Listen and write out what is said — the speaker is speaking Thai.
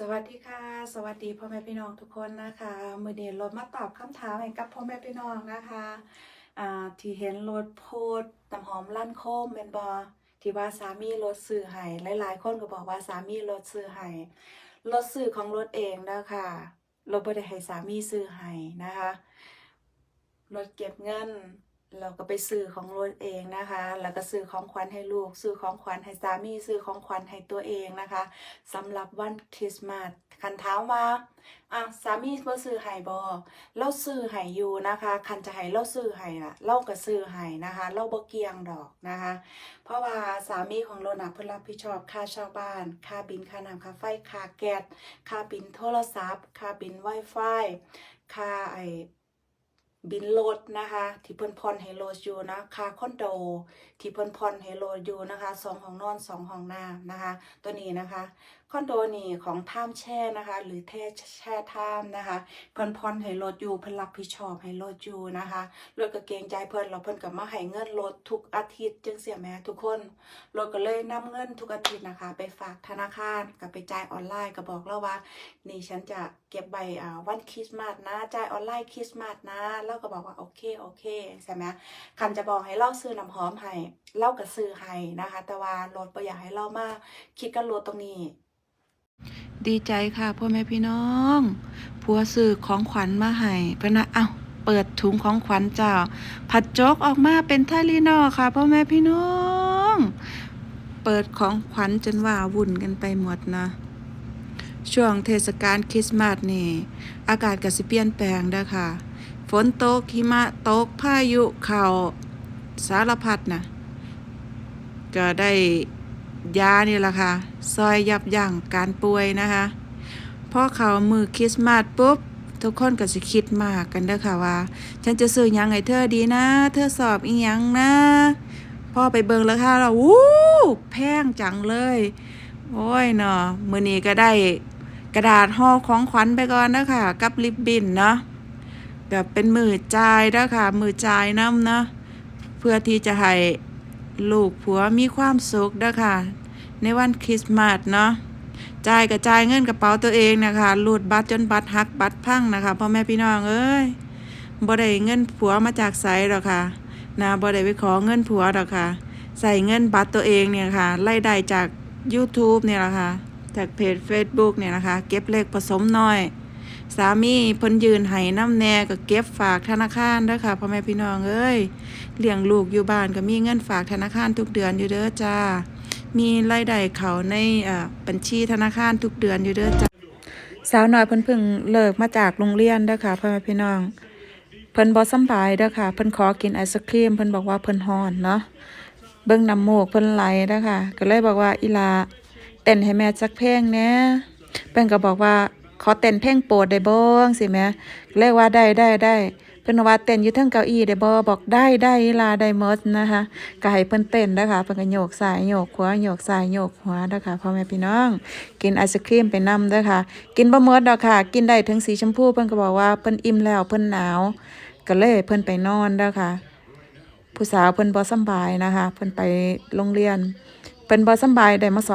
สวัสดีค่ะ สวัสดีพ่อแม่พี่น้องทุกคนนะคะมือเดียรถมาตอบคำถามให้กับพ่อแม่พี่น้องนะคะอ่าที่เห็นรถโพดน้ำหอมลั่นโคมเป็นบอที่ว่าสามีรถซื้อให้หลาย ๆ คนก็บอกว่าสามีรถซื้อให้รถซื้อของรถเองนะคะรถบ่ได้ให้สามีซื้อให้นะคะรถเก็บเงิน เราก็ไปซื้อของรถเองนะคะ แล้วก็ซื้อของขวัญให้ลูก ซื้อของขวัญให้สามี ซื้อของขวัญให้ตัวเองนะคะสำหรับวันคริสต์มาสคันถามาอะสามีบ่ซื้อให้บ่เราซื้อให้อยู่นะคะ คันจะให้เราซื้อให้ล่ะ เราก็ซื้อให้นะคะ เราบ่เกี่ยงดอกนะคะ เพราะว่าสามีของเราน่ะเพิ่นรับผิดชอบค่าเช่าบ้าน ค่าบินค่าน้ำค่าไฟ ค่าแก๊ส ค่าบินโทรศัพท์ ค่าบิน Wi-Fi ค่าไอ บินรถนะคะ ที่เพิ่นผ่อนให้โลดอยู่นะคาคอนโด ที่เพิ่นผ่อนให้โลดอยู่นะคะสองห้องนอนสองห้องน้ำนะคะ ตัวนี้นะคะคอนโดนี่ของท่ามแช่นะคะ หรือแท่แช่ท่ามนะคะเพิ่นผ่อนให้โลดอยู่เพิ่นรับผิดชอบให้โลดอยู่นะคะรถก็เกรงใจเพิ่นแล้วเพิ่นก็มาให้เงินรถทุกอาทิตย์จังเสียแหม่ทุกคนรถก็เลยนำเงินทุกอาทิตย์นะคะ ไปฝากธนาคารกับไปจ่ายออนไลน์ก็บอกแล้วว่า นี่ฉันจะเก็บใบอ่าวันคริสต์มาสนะจ่ายออนไลน์คริสต์มาสนะแล้วก็บอกว่าโอเคโอเคใช่ไหมคันจะบอกให้เราซื้อน้ำหอมให้เราก็ซื้อให้นะคะ แต่ว่ารถบ่อยากให้เรามาคิดกันรถตรงนี้ ดีใจค่ะพ่อแม่พี่น้องผัวซื้อของขวัญมาให้พนะเอ้าเปิดถุงของขวัญเจ้า ผัดโจกออกมาเป็นทาลีนอค่ะพ่อแม่พี่น้อง เปิดของขวัญจนว่าวุ่นกันไปหมดนะ ช่วงเทศกาลคริสต์มาสนี่ อากาศก็สิเปลี่ยนแปลงด้ค่ะ ฝนตกหิมะตกพายุเข้าสารพัดนะก็ได้ ยานี่แหละค่ะ ซอยยับยั้งการป่วยนะคะพอเขามือคริสต์มาสปุ๊บ ทุกคนก็สิคิดมากกันเด้อค่ะว่า ฉันจะซื้อหยังให้เธอดีนะ เธอสอบอีหยังนะพ่อไปเบิ่งราคาแล้ววู้แพงจังเลย โอ้ยเนาะมือนี้ก็ได้กระดาษห่อของขวัญไปก่อนเด้อค่ะ กับลิปบิ้นเนาะก็เป็นมือจ่ายเด้อค่ะ มือจ่ายน้ำเนาะเพื่อที่จะให้ ลูกผัวมีความสุขเด้ค่ะในวันคริสต์มาสเนาะจ่ายก็จ่ายเงินกระเป๋าตัวเองนะคะรูดบัตรจนบัตรหักบัตรพังนะคะพ่อแม่พี่น้องเอ้ยบ่ได้เงินผัวมาจากไสหรอกค่ะนะบ่ได้ไปขอเงินผัวหรอกค่ะ ใส่เงินบัตรตัวเองเนี่ยค่ะไล่ได้จาก YouTube เนี่ยแหละค่ะจากเพจ Facebook เนี่ยนะคะ เก็บเลขผสมน้อย สามีเพิ่นยืนให้น้ำแน่ก็เก็บฝากธนาคารเด้อค่ะพ่อแม่พี่น้องเอ้ยเลี้ยงลูกอยู่บ้านก็มีเงินฝากธนาคารทุกเดือนอยู่เด้อจ้า มีรายได้เขาในเอ่อบัญชีธนาคารทุกเดือนอยู่เด้อจ้าสาวน้อยเพิ่นเพิ่งเลิกมาจากโรงเรียนเด้อค่ะพ่อแม่พี่น้องเพิ่นบ่สำบายเด้อค่ะเพิ่นขอกินไอศครีมเพิ่นบอกว่าเพิ่นฮ้อนเนาะเบิ่งน้ำมูกเพิ่นไหลนะคะก็เลยบอกว่าอีลาเต้นให้แม่จักเพลงแหน่เพิ่นก็บอกว่า ขอเต้นเพลงโปรดได้บ่จั่งสิแม่เลยว่าได้ได้ได้เพิ่นว่าเต้นอยู่เทิงเก้าอี้ได้บ่บอกได้ได้ลาได้หมดนะคะก็ให้เพิ่นเต้นนะคะเพิ่นก็โยกซ้ายโยกขวาโยกซ้ายโยกขวานะคะพ่อแม่พี่น้อง กินไอศครีมไปนำเด้อค่ะ กินบ่หมดดอกค่ะ กินได้ถึงสีชมพูเพิ่นก็บอกว่าเพิ่นอิ่มแล้วเพิ่นหนาว ก็เลยเพิ่นไปนอนเด้อค่ะ ผู้สาวเพิ่นบ่สบายนะคะ เพิ่นไปโรงเรียนเพิ่นบ่สบายได้มาสอง